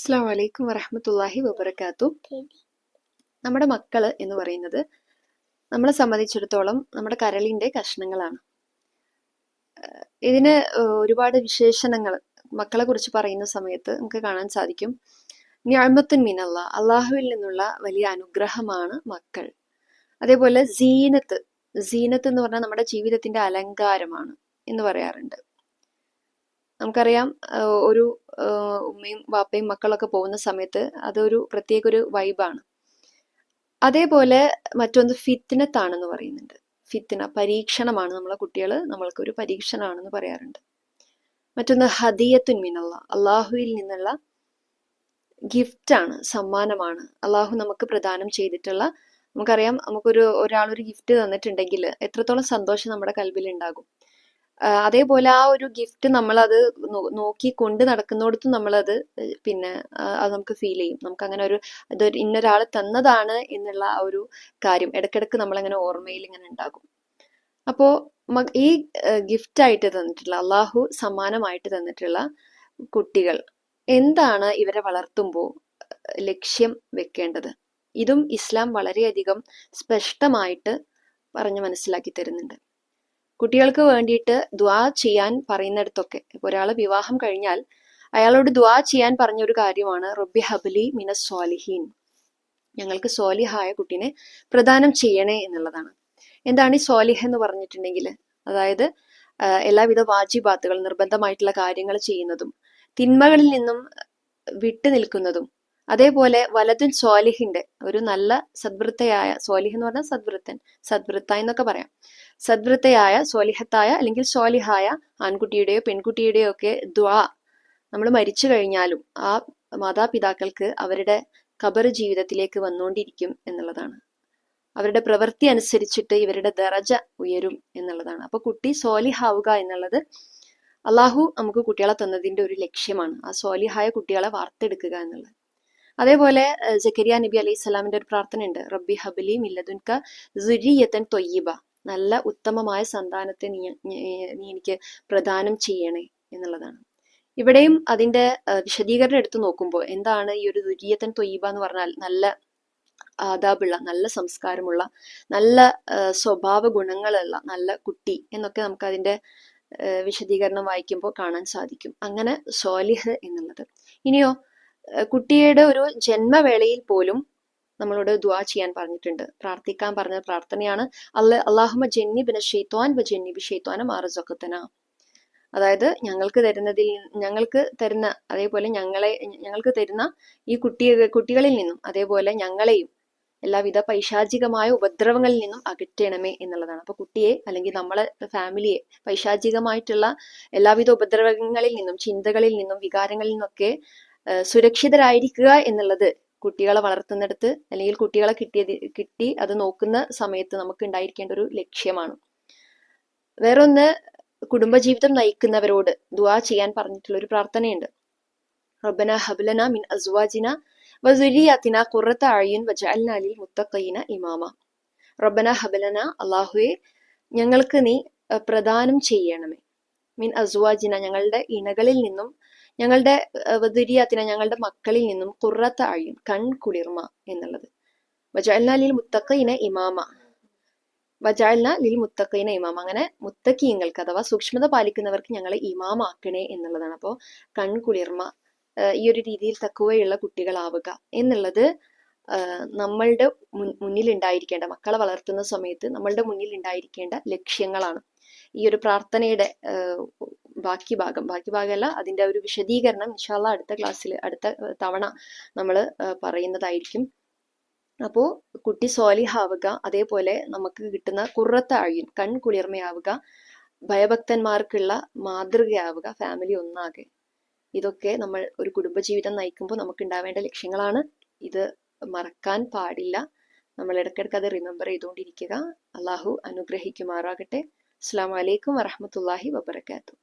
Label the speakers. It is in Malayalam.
Speaker 1: അസ്സാം വലൈക്കും വറഹമത്തല്ലാഹി വബർക്കാത്തു നമ്മുടെ മക്കൾ എന്ന് പറയുന്നത് നമ്മളെ സംബന്ധിച്ചിടത്തോളം നമ്മുടെ കരളിന്റെ കഷ്ണങ്ങളാണ്. ഇതിന് ഒരുപാട് വിശേഷണങ്ങൾ മക്കളെ കുറിച്ച് പറയുന്ന സമയത്ത് നമുക്ക് കാണാൻ സാധിക്കും. ഞാമത്തുൻ മിനല്ല അള്ളാഹുവിൽ നിന്നുള്ള വലിയ അനുഗ്രഹമാണ് മക്കൾ. അതേപോലെ സീനത്ത് സീനത്ത് എന്ന് പറഞ്ഞാൽ നമ്മുടെ ജീവിതത്തിന്റെ അലങ്കാരമാണ് എന്ന് പറയാറുണ്ട്. നമുക്കറിയാം ഒരു ഉമ്മയും വാപ്പയും മക്കളൊക്കെ പോകുന്ന സമയത്ത് അതൊരു പ്രത്യേക ഒരു വൈബാണ്. അതേപോലെ മറ്റൊന്ന് ഫിറ്റ്നത്താണെന്ന് പറയുന്നുണ്ട്. ഫിത്തിന പരീക്ഷണമാണ് നമ്മളെ കുട്ടികൾ നമ്മൾക്ക് ഒരു പരീക്ഷണമാണെന്ന് പറയാറുണ്ട്. മറ്റൊന്ന് ഹദിയത്തുൻ മിനല്ല അള്ളാഹുവിൽ നിന്നുള്ള ഗിഫ്റ്റാണ് സമ്മാനമാണ്. അള്ളാഹു നമുക്ക് പ്രദാനം ചെയ്തിട്ടുള്ള നമുക്കറിയാം നമുക്കൊരു ഒരാളൊരു ഗിഫ്റ്റ് തന്നിട്ടുണ്ടെങ്കിൽ എത്രത്തോളം സന്തോഷം നമ്മുടെ കൽവിൽ ഉണ്ടാകും അതേപോലെ ആ ഒരു ഗിഫ്റ്റ് നമ്മളത് നോക്കി കൊണ്ട് നടക്കുന്നിടത്ത് നമ്മളത് പിന്നെ അത് നമുക്ക് ഫീൽ ചെയ്യും. നമുക്ക് അങ്ങനെ ഒരു ഇതൊരു ഇന്നൊരാൾ തന്നതാണ് എന്നുള്ള ആ ഒരു കാര്യം ഇടയ്ക്കിടയ്ക്ക് നമ്മളങ്ങനെ ഓർമ്മയിൽ ഇങ്ങനെ ഉണ്ടാകും. അപ്പോ ഈ ഗിഫ്റ്റ് ആയിട്ട് തന്നിട്ടുള്ള അള്ളാഹു സമ്മാനമായിട്ട് തന്നിട്ടുള്ള കുട്ടികൾ എന്താണ് ഇവരെ വളർത്തുമ്പോൾ ലക്ഷ്യം വെക്കേണ്ടത്? ഇതും ഇസ്ലാം വളരെയധികം സ്പഷ്ടമായിട്ട് പറഞ്ഞു മനസ്സിലാക്കി തരുന്നുണ്ട്. കുട്ടികൾക്ക് വേണ്ടിയിട്ട് ദ്വാ ചെയ്യാൻ പറയുന്നിടത്തൊക്കെ. ഒരാൾ വിവാഹം കഴിഞ്ഞാൽ അയാളോട് ദ്വാ ചെയ്യാൻ പറഞ്ഞൊരു കാര്യമാണ് റബ്ബി ഹബലി മിന സ്വാലിഹീൻ. ഞങ്ങൾക്ക് സ്വാലിഹായ കുട്ടീനെ പ്രദാനം ചെയ്യണേ എന്നുള്ളതാണ്. എന്താണ് ഈ സ്വാലിഹ എന്ന് പറഞ്ഞിട്ടുണ്ടെങ്കിൽ? അതായത് എല്ലാവിധ വാജിബാത്തുകൾ നിർബന്ധമായിട്ടുള്ള കാര്യങ്ങൾ ചെയ്യുന്നതും തിന്മകളിൽ നിന്നും വിട്ടു നിൽക്കുന്നതും അതേപോലെ വലതുൻ സ്വാലിഹിന്റെ ഒരു നല്ല സദ്വൃത്തയായ സ്വാലിഹ് എന്ന് പറഞ്ഞാൽ സദ്വൃത്തൻ സദ്വൃത്ത എന്നൊക്കെ പറയാം. സദ്വൃത്തയായ സ്വാലിഹത്തായ അല്ലെങ്കിൽ സ്വാലിഹായ ആൺകുട്ടിയുടെയോ പെൺകുട്ടിയുടെയോ ഒക്കെ ദ്വാ നമ്മൾ മരിച്ചു കഴിഞ്ഞാലും ആ മാതാപിതാക്കൾക്ക് അവരുടെ ഖബർ ജീവിതത്തിലേക്ക് വന്നുകൊണ്ടിരിക്കും എന്നുള്ളതാണ്. അവരുടെ പ്രവൃത്തി അനുസരിച്ചിട്ട് ഇവരുടെ ദറജ ഉയരും എന്നുള്ളതാണ്. അപ്പൊ കുട്ടി സ്വാലിഹാവുക എന്നുള്ളത് അള്ളാഹു നമുക്ക് കുട്ടികളെ തന്നതിന്റെ ഒരു ലക്ഷ്യമാണ്. ആ സ്വാലിഹായ കുട്ടികളെ വാർത്തെടുക്കുക എന്നുള്ളത്. അതേപോലെ ജക്കരിയ നബി അലൈഹി സ്വലാമിന്റെ ഒരു പ്രാർത്ഥന ഉണ്ട് റബ്ബി ഹബലി മില്ലദുൻക സുരിയത്തൻ തൊയ്യബ. നല്ല ഉത്തമമായ സന്താനത്തെ നീ നീ എനിക്ക് പ്രദാനം ചെയ്യണേ എന്നുള്ളതാണ്. ഇവിടെയും അതിന്റെ വിശദീകരണം എടുത്തു നോക്കുമ്പോൾ എന്താണ് ഈ ഒരു ദുരിയത്തൻ തൊയ്യബ എന്ന് പറഞ്ഞാൽ നല്ല ആദാബുള്ള നല്ല സംസ്കാരമുള്ള നല്ല സ്വഭാവ ഗുണങ്ങളുള്ള നല്ല കുട്ടി എന്നൊക്കെ നമുക്ക് അതിന്റെ വിശദീകരണം വായിക്കുമ്പോൾ കാണാൻ സാധിക്കും. അങ്ങനെ സോലിഹ് എന്നുള്ളത്. ഇനിയോ കുട്ടിയുടെ ഒരു ജന്മവേളയിൽ പോലും നമ്മളോട് ദുവാ ചെയ്യാൻ പറഞ്ഞിട്ടുണ്ട്. പ്രാർത്ഥിക്കാൻ പറഞ്ഞ പ്രാർത്ഥനയാണ്. അല്ല അള്ളാഹുമ ജന്നിബിന ഷെയ്ത്വാൻ വ ജന്നിബി ഷെയ്ത്വാന മാറസൊക്കത്തന അതായത് ഞങ്ങൾക്ക് തരുന്നതിൽ ഞങ്ങൾക്ക് തരുന്ന അതേപോലെ ഞങ്ങളെ ഞങ്ങൾക്ക് തരുന്ന ഈ കുട്ടി കുട്ടികളിൽ നിന്നും അതേപോലെ ഞങ്ങളെയും എല്ലാവിധ പൈശാചികമായ ഉപദ്രവങ്ങളിൽ നിന്നും അകറ്റണമേ എന്നുള്ളതാണ്. അപ്പൊ കുട്ടിയെ അല്ലെങ്കിൽ നമ്മളെ ഫാമിലിയെ പൈശാചികമായിട്ടുള്ള എല്ലാവിധ ഉപദ്രവങ്ങളിൽ നിന്നും ചിന്തകളിൽ നിന്നും വികാരങ്ങളിൽ നിന്നൊക്കെ സുരക്ഷിതരായിരിക്കുക എന്നുള്ളത് കുട്ടികളെ വളർത്തുന്നിടത്ത് അല്ലെങ്കിൽ കുട്ടികളെ കിട്ടിയത് കിട്ടി അത് നോക്കുന്ന സമയത്ത് നമുക്ക് ഉണ്ടായിരിക്കേണ്ട ഒരു ലക്ഷ്യമാണ്. വേറൊന്ന് കുടുംബജീവിതം നയിക്കുന്നവരോട് ദുവാ ചെയ്യാൻ പറഞ്ഞിട്ടുള്ള ഒരു പ്രാർത്ഥനയുണ്ട്. റബ്ബന ഹബ്ലന മിൻ അസ്വാജിന വസുരിയാത്തിന കുറത്ത അഴിയുൻ വജാലിന ലിൽ മുത്തഖീന ഇമാമ. റബ്ബന ഹബലന അല്ലാഹുവേ ഞങ്ങൾക്ക് നീ പ്രദാനം ചെയ്യണമേ. മിൻ അസ്വാജിന ഞങ്ങളുടെ ഇണകളിൽ നിന്നും ഞങ്ങളുടെ വധുരിയാത്തിന ഞങ്ങളുടെ മക്കളിൽ നിന്നും കുറത്ത് അഴിയും കൺ കൺകുളിർമ എന്നുള്ളത്. വജഅൽന ലിൽ മുത്തഖീന ഇമാമ. വജാൽന ലിൽ മുത്തഖീന ഇമാമ. അങ്ങനെ മുത്തക്കീങ്ങൾക്ക് അഥവാ സൂക്ഷ്മത പാലിക്കുന്നവർക്ക് ഞങ്ങളെ ഇമാമാക്കണേ എന്നുള്ളതാണ്. അപ്പോൾ കൺ കുളിർമ ഈ ഒരു രീതിയിൽ തക്കുവയുള്ള കുട്ടികളാവുക എന്നുള്ളത് നമ്മളുടെ മുന്നിൽ ഉണ്ടായിരിക്കേണ്ട മക്കളെ വളർത്തുന്ന സമയത്ത് നമ്മളുടെ മുന്നിൽ ഉണ്ടായിരിക്കേണ്ട ലക്ഷ്യങ്ങളാണ്. ഈ ഒരു പ്രാർത്ഥനയുടെ ബാക്കി ഭാഗം. ബാക്കി ഭാഗമല്ല അതിന്റെ ഒരു വിശദീകരണം ഇൻഷാല്ല അടുത്ത ക്ലാസ്സിൽ അടുത്ത തവണ നമ്മൾ പറയുന്നതായിരിക്കും. അപ്പോൾ കുട്ടി സ്വാലിഹാവുക അതേപോലെ നമുക്ക് കിട്ടുന്ന കുറത്ത അഴിയും കൺ കുളിർമയാവുക ഭയഭക്തന്മാർക്കുള്ള മാതൃകയാവുക ഫാമിലി ഒന്നാകെ. ഇതൊക്കെ നമ്മൾ ഒരു കുടുംബജീവിതം നയിക്കുമ്പോൾ നമുക്ക് ഉണ്ടാവേണ്ട ലക്ഷ്യങ്ങളാണ്. ഇത് മറക്കാൻ പാടില്ല. നമ്മൾ ഇടയ്ക്കിടയ്ക്ക് അത് റിമെമ്പർ ചെയ്തുകൊണ്ടിരിക്കുക. അള്ളാഹു അനുഗ്രഹിക്കുമാറാകട്ടെ. അസ്സാം വലൈക്കും വറഹമത്തല്ലാഹി വബർക്കാത്തു